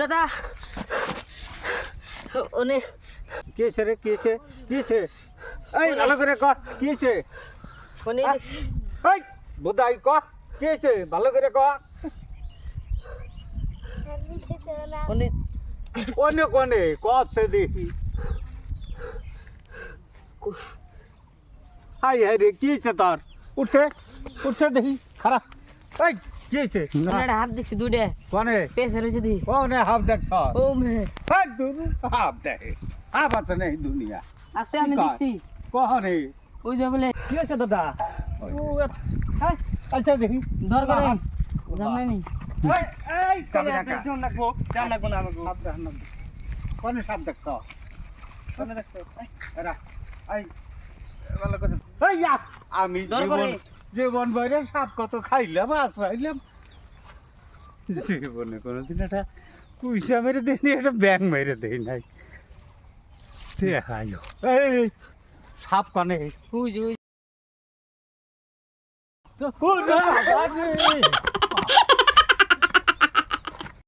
দাদা ওনে কি হয়েছে রে? কি হয়েছে? কি হয়েছে? এই ভালো করে ক কি হয়েছে? ওনে এই বোধাই ক কি হয়েছে? ভালো করে ক। ওনে অন্য কোনে? ক আছে দেখি হাই হাই রে কি হয়েছে তোর? উঠছে উঠছে দেখি খারাপ এই কি হয়েছে ওনার হাত দেখছি দুইটা কোনে পেছে রয়েছে দি কোনে হাফ দেখছ ও মে হাই দুনু হাফ দেখে হাফ আছে না দুনিয়া আছে আমি? দেখছি কহনে ওই যে বলে কি হয়েছে দাদা ও আচ্ছা দেখি ধর করে বাহান। জামাই নি এই এই যাবে রাখা? রাখব, জান রাখব না আমাকে। সাপ দেখ না কোনে সাপ দেখছ কোনে দেখছ? এই, এরা এই ভালো করে। এই আমি দর জীবন বন বাইরে সাপ কত খাইলাম আশ্রাইলাম। জীবনে কোনোদিন একটা কুইসা মেরে দেয়নি একটা ব্যাং মেরে দেয় নাই। দেখাইও এই সাপ কানে। হুজ যে তো